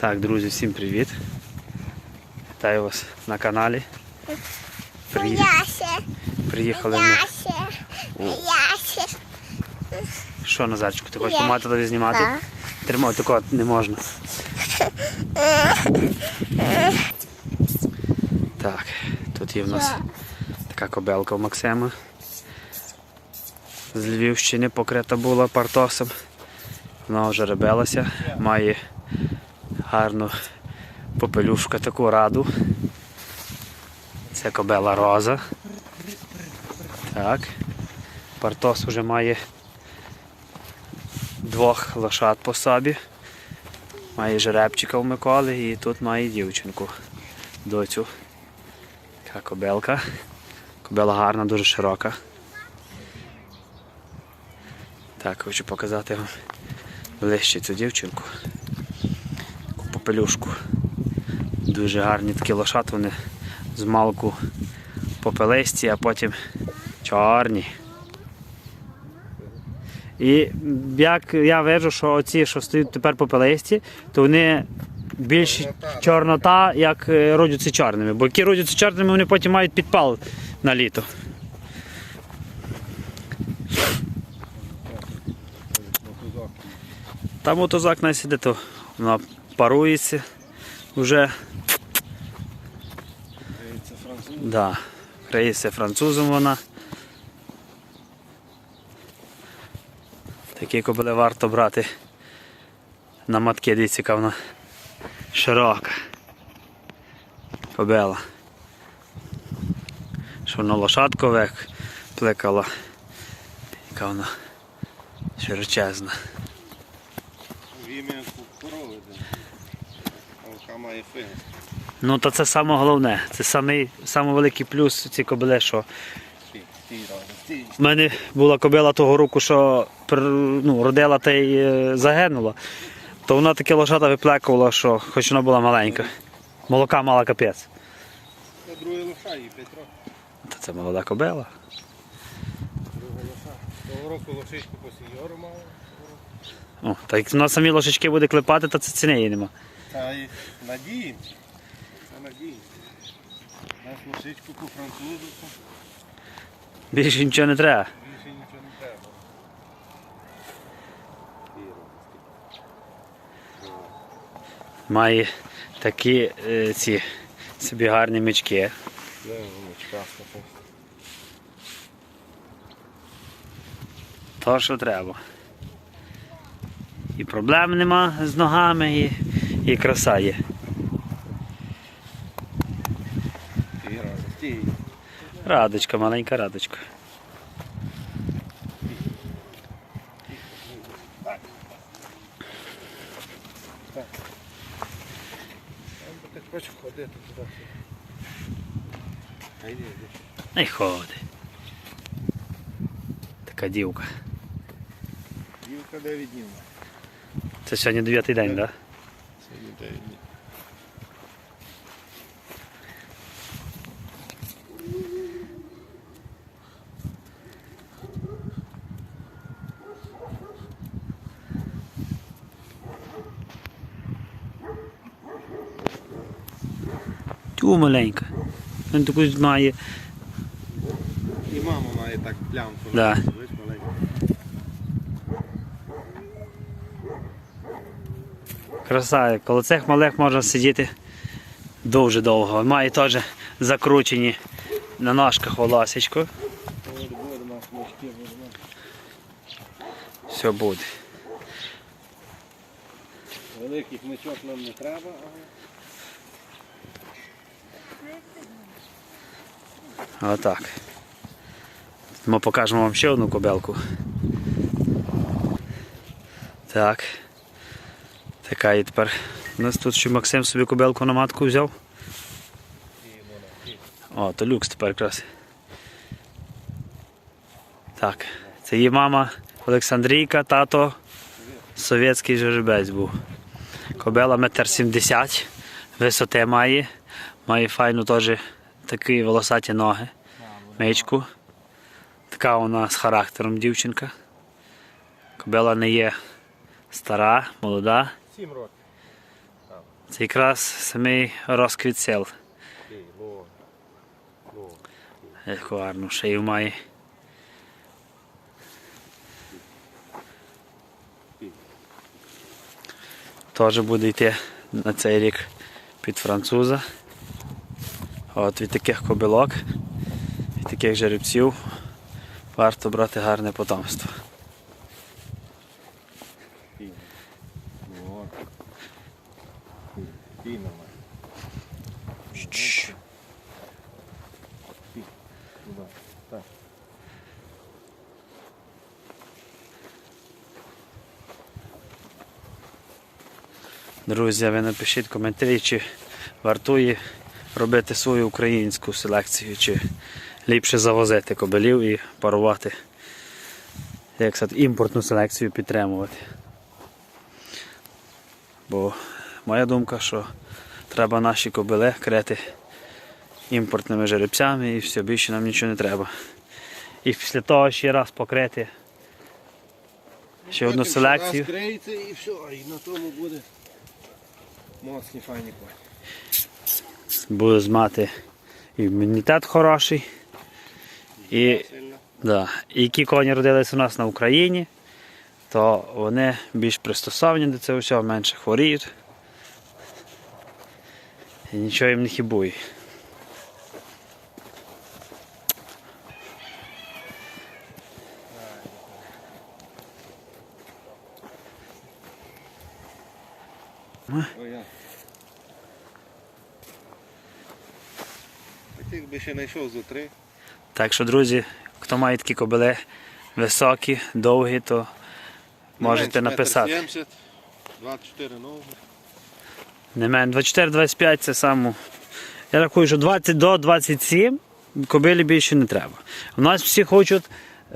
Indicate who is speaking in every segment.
Speaker 1: Так, друзі, всім привіт. Вітаю вас на каналі. Приї- Приїхали ми. Що, Назарчику, ти хочеш помати тобі знімати? Тримай, такого не можна. Так, тут є в нас така кобелка у Максима. З Львівщини покрита була партосом. Вона вже ребелася, має гарну попелюшку таку раду. Це кобела роза. Так. Партос вже має двох лошад по собі. Має жеребчика у Миколи і тут має дівчинку, доцю. Така кобелка. Кобела гарна, дуже широка. Так, хочу показати вам ближче цю дівчинку. Таку попелюшку. Дуже гарні такі лошад, вони з малку попелисті, а потім чорні. І як я вижу, що оці, що стоять тепер попелисті, то вони більш чорнота, як е, родяться чорними. Бо які родяться чорними, вони потім мають підпал на літо. Там мотозак не сидить, то вона парується вже. Да. Криється французом вона. Такі кобили варто брати на матки, дивіться, яка вона широка. Кобила. Що вона лошадку век плекала. Яка вона широчезна.
Speaker 2: Вім'я корови. Має фин.
Speaker 1: Ну то це саме головне. Це самий, самий великий плюс ці кобили, що в мене була кобила того року, що ну, родила та й е, загинула. То вона таке лошата виплекувала, що хоч вона була маленька. Молока мала капець.
Speaker 2: Це другий лоша їй, Петро.
Speaker 1: Та це молода кобила.
Speaker 2: Друга лоша. Того року лошичку по сеньору мала.
Speaker 1: О, та як вона самі лошечки буде клепати, то це ціни її нема.
Speaker 2: Та й надіємося. Та надіємося. Наш лошичку по французу,
Speaker 1: Більше нічого не треба.
Speaker 2: більше нічого не треба.
Speaker 1: Має такі е, ці собі гарні мічки.
Speaker 2: Де воночка?
Speaker 1: То, що треба. І проблем нема з ногами, і, і краса є. Радочка, маленька радочка. Не ходи. Така дівка.
Speaker 2: Дівка 9 днів.
Speaker 1: Це сьогодні дев'ятий день, так? Да?
Speaker 2: Сьогодні 9 днів.
Speaker 1: Тю маленька. Він таку має.
Speaker 2: І мама має так плямку.
Speaker 1: Да. Краса. Коло цих малих можна сидіти дуже довго. Має теж закручені на ножках волосечко. Все буде.
Speaker 2: Великих мечок нам не треба, але
Speaker 1: Отак. Ми покажемо вам ще одну кобелку. Так. Така і тепер. У нас тут ще Максим собі кобелку на матку взяв. О, то люкс тепер якраз. Так. Це її мама Олександрійка, тато совєтський жеребець був. Кобела метр сімдесят, висоти має, має файну теж такі волосаті ноги, мичку. Така вона з характером дівчинка. Кобела не є стара, молода.
Speaker 2: 7 років.
Speaker 1: Це якраз самий розквіт.
Speaker 2: Окей, ло. Ло.
Speaker 1: Яку гарну шию має. Теж буде йти на цей рік під француза. От від таких кобилок, від таких жеребців варто брати гарне потомство. Друзі, ви напишіть коментарі, чи вартує робити свою українську селекцію, чи ліпше завозити кобилів і парувати, як сказати, імпортну селекцію підтримувати. Бо моя думка, що треба наші кобили крити імпортними жеребцями і все, більше нам нічого не треба. І після того ще раз покрити ще одну селекцію.
Speaker 2: і все, і на тому буде моцні файні коні.
Speaker 1: буде мати імунітет хороший. І, да, і які коні родилися у нас на Україні, то вони більш пристосовані до цього всього, менше хворіють. І нічого їм не хібує.
Speaker 2: Таких би ще знайшов за три.
Speaker 1: Так що, друзі, хто має такі кобили високі, довгі, то можете
Speaker 2: Не менше
Speaker 1: написати.
Speaker 2: 70, 24 ноги.
Speaker 1: Не менше 24-25 це саме. Я рахую, що 20 до 27 кобилі більше не треба. У нас всі хочуть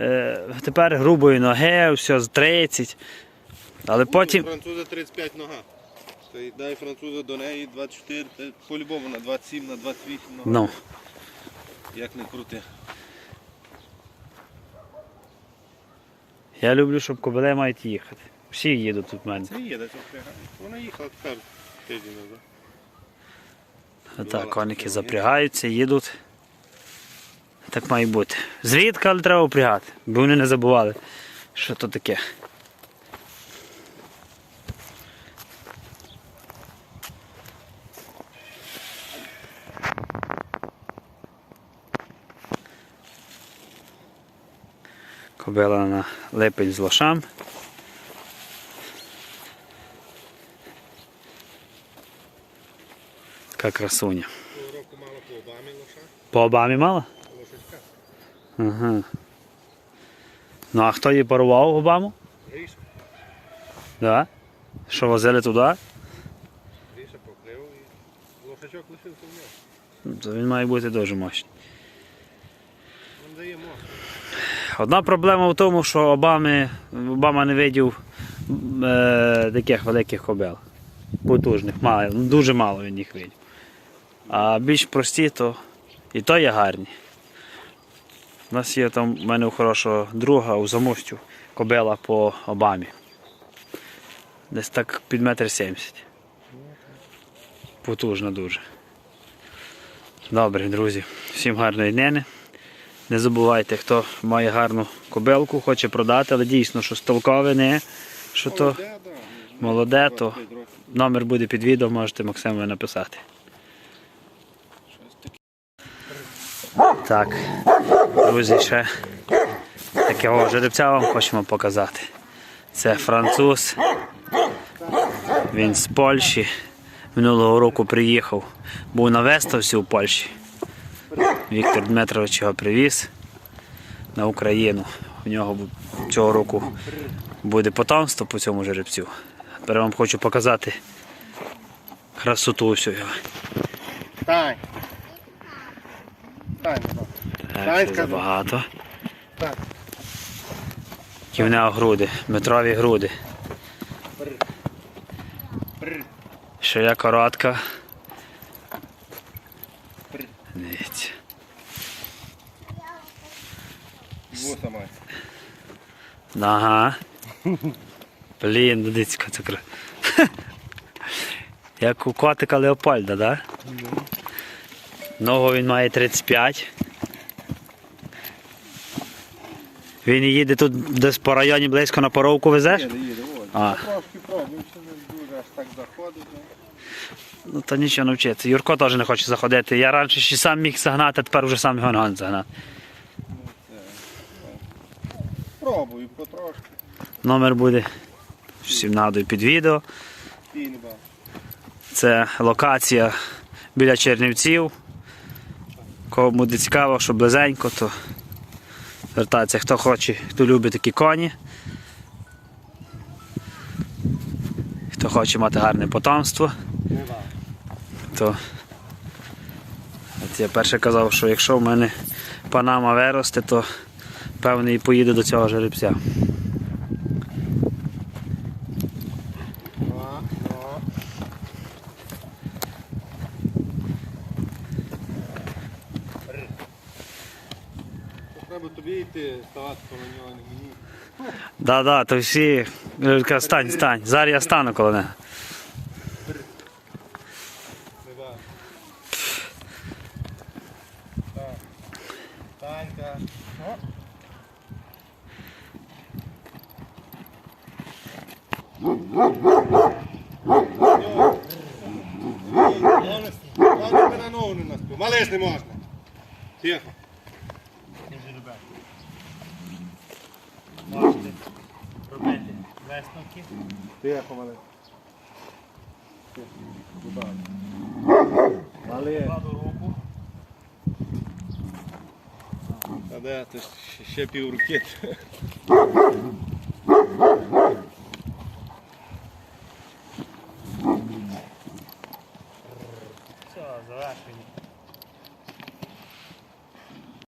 Speaker 1: е, тепер грубої ноги, все з 30. Але потім.
Speaker 2: Француза 35 нога. То й дай француза до неї 24, по-любому на 27, на 28 нога.
Speaker 1: Ну,
Speaker 2: Як не крути.
Speaker 1: я люблю, щоб кобили мають їхати. Всі їдуть тут в мене.
Speaker 2: Це їде, це впрягає. Вона їхала тепер тиждень назад.
Speaker 1: Отак, коники запрягаються, їдуть. Так має бути. Зрідка, але треба впрягати, бо вони не забували, що то таке. Кобила на з лошам. Така красуня.
Speaker 2: Року мало по Обамі лоша,
Speaker 1: По Обамі мало?
Speaker 2: лошечка.
Speaker 1: Ага. Ну а хто її порвав Обаму?
Speaker 2: Гріша,
Speaker 1: Да? Що возили туди?
Speaker 2: Гріша покрив і лошачок лишився в нього.
Speaker 1: То він має бути дуже мощний.
Speaker 2: Він дає мох.
Speaker 1: Одна проблема в тому, що Обами, Обама не видів е, таких великих кобил. Потужних, мало, ну, дуже мало він їх видів. А більш прості, то і то є гарні. У нас є там в мене у хорошого друга у замостю кобила по Обамі. Десь так під метр сімдесят. Потужна дуже. Добре, друзі. Всім гарної днини. Не забувайте, хто має гарну кобилку, хоче продати, але дійсно, що столкове не, що то
Speaker 2: Молоде,
Speaker 1: то номер буде під відео, можете Максимові написати. Так, друзі, ще такого жеребця вам хочемо показати. Це француз. Він з Польщі. Минулого року приїхав. Був на виставці у Польщі. Віктор Дмитрович його привіз на Україну. У нього цього року буде потомство по цьому жеребцю. Тепер вам хочу показати красоту всю його.
Speaker 2: Тань. Тань, ну.
Speaker 1: Так, це забагато. В нього груди, метрові груди. Шия коротка.
Speaker 2: Бррр.
Speaker 1: Дивіться.
Speaker 2: Вуса має.
Speaker 1: Ага. Блін, дивіться, це кра. Як у котика Леопольда, так? Да? Ногу він має 35. Він їде тут десь по районі близько на поровку везеш?
Speaker 2: Їде, їде, ось. Трошки пробую, ще не дуже аж так заходить. ну.
Speaker 1: Ну то нічого навчиться. Юрко теж не хоче заходити. Я раніше ще сам міг загнати, а тепер вже сам його не загнати.
Speaker 2: Пробую потрошки.
Speaker 1: Номер буде всім нагадую під відео.
Speaker 2: Пінба.
Speaker 1: Це локація біля Чернівців. Кому буде цікаво, що близенько, то звертається, хто хоче, хто любить такі коні. Хто хоче мати гарне потомство, то от я перше казав, що якщо в мене панама виросте, то певно і поїду до цього жеребця.
Speaker 2: Треба тобі йти, ставати коло нього, не мені.
Speaker 1: Да, да, то всі. Люлька, стань, стань. Зараз я стану коло.
Speaker 2: Так. Танька. О. Головне на ногу не наступ. Малиш не можна. Тихо.
Speaker 1: Можете робити висновки.
Speaker 2: Тихо, малиш. Малиш.
Speaker 1: Кладу руку.
Speaker 2: А ще пів руки.